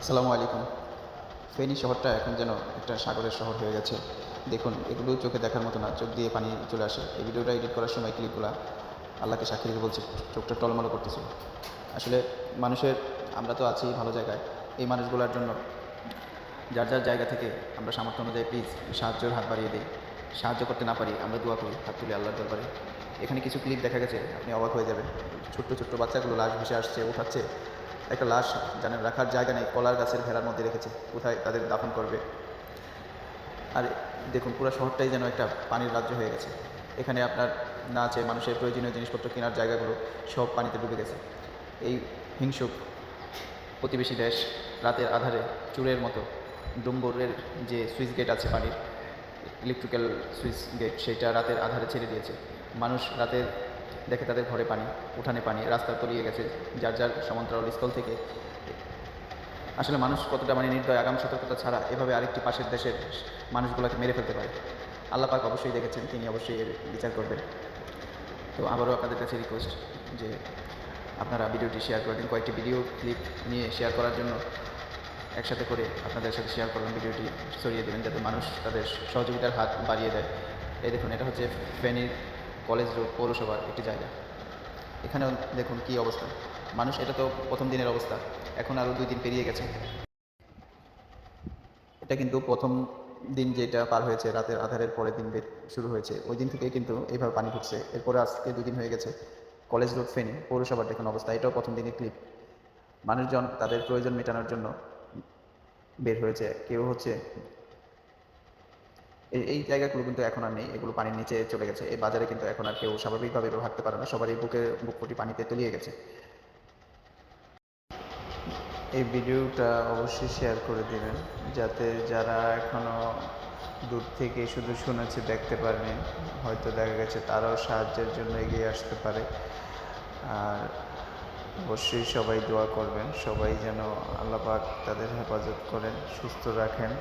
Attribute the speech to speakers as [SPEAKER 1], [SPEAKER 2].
[SPEAKER 1] আসসালামু আলাইকুম। ফেনী শহরটা এখন যেন একটা সাগরের শহর হয়ে গেছে। দেখুন, এগুলো চোখে দেখার মতো না, চোখ দিয়ে পানি চলে আসে। এই ভিডিওটা এডিট করার সময় ক্লিপগুলো আল্লাহকে সাক্ষী রেখে বলছে, চোখটা টলমলো করতেছে। আসলে মানুষের, আমরা তো আছি ভালো জায়গায়, এই মানুষগুলোর জন্য যার যার জায়গা থেকে আমরা সামর্থ্য অনুযায়ী প্লিজ সাহায্যের হাত বাড়িয়ে দিই। সাহায্য করতে না পারি, আমরা দোয়া করি, হাত তুলে আল্লাহর দরবারে। এখানে কিছু ক্লিপ দেখা গেছে, আপনি অবাক হয়ে যাবেন। ছোট্ট ছোট্ট বাচ্চাগুলো লাশ ভেসে আসছে, উঠাচ্ছে। একটা লাশ জানেন রাখার জায়গা নেই, কলার গাছের ভেড়ার মধ্যে রেখেছে, কোথায় তাদের দাফন করবে? আর দেখুন, পুরো শহরটাই যেন একটা পানির রাজ্য হয়ে গেছে। এখানে আপনার না আছে মানুষের প্রয়োজনীয় জিনিসপত্র কেনার জায়গাগুলো সব পানিতে ডুবে গেছে। এই হিংসুক প্রতিবেশী দেশ রাতের আধারে চুরের মতো ডুম্বরের যে সুইচ গেট আছে পানির, ইলেকট্রিক্যাল সুইচ গেট, সেটা রাতের আধারে ছেড়ে দিয়েছে। মানুষ রাতের দেখে তাদের ঘরে পানি, উঠানে পানি, রাস্তা তলিয়ে গেছে, যার যার সমান্তরাল স্থল থেকে। আসলে মানুষ কতটা মানে নির্দয়, আগাম সতর্কতা ছাড়া এভাবে আরেকটি পাশের দেশের মানুষগুলোকে মেরে ফেলতে পারে? আল্লাহ পাক অবশ্যই দেখেছেন, তিনি অবশ্যই এর বিচার করবেন। তো আবারও আপনাদের কাছে রিকোয়েস্ট যে আপনারা ভিডিওটি শেয়ার করে দিন, কয়েকটি ভিডিও ক্লিপ নিয়ে শেয়ার করার জন্য একসাথে করে আপনাদের সাথে শেয়ার করবেন ভিডিওটি, ছড়িয়ে দেবেন, যাতে মানুষ তাদের সহযোগিতার হাত বাড়িয়ে দেয়। এই দেখুন, এটা হচ্ছে ফেনীর কলেজ রোড পৌরসভার একটি জায়গা। এখানেও দেখুন কি অবস্থা। মানুষ, এটা তো প্রথম দিনের অবস্থা। এখন আরও দুই দিন পেরিয়ে গেছে। এটা কিন্তু প্রথম দিন যেটা পার হয়েছে, রাতের আধারের পরের দিন শুরু হয়েছে। ওই দিন থেকে কিন্তু এইভাবে পানি ঢুকছে। এরপরে আজকে দুদিন হয়ে গেছে। কলেজ রোড ফেনী, পৌরসভার দেখুন অবস্থা। এটাও প্রথম দিনের ক্লিপ মানুষজন তাদের প্রয়োজন মেটানোর জন্য বের হয়েছে। কেউ হচ্ছে এই জায়গাগুলো কিন্তু এখন আর নেই, এগুলো পানির নিচে চলে গেছে। এই বাজারে কিন্তু এখন আর কেউ স্বাভাবিকভাবে এভাবে হাঁটতে পারে না, সবারই বুকে, বুক ফুটি পানিতে তলিয়ে গেছে।
[SPEAKER 2] এই ভিডিওটা অবশ্যই শেয়ার করে দিবেন, যাতে যারা এখনও দূর থেকে শুধু শুনেছে, দেখতে পারেনি, হয়তো দেখা গেছে তারাও সাহায্যের জন্য এগিয়ে আসতে পারে। আর অবশ্যই সবাই দোয়া করবেন, সবাই যেন আল্লাহ পাক তাদের হেফাজত করেন, সুস্থ রাখেন।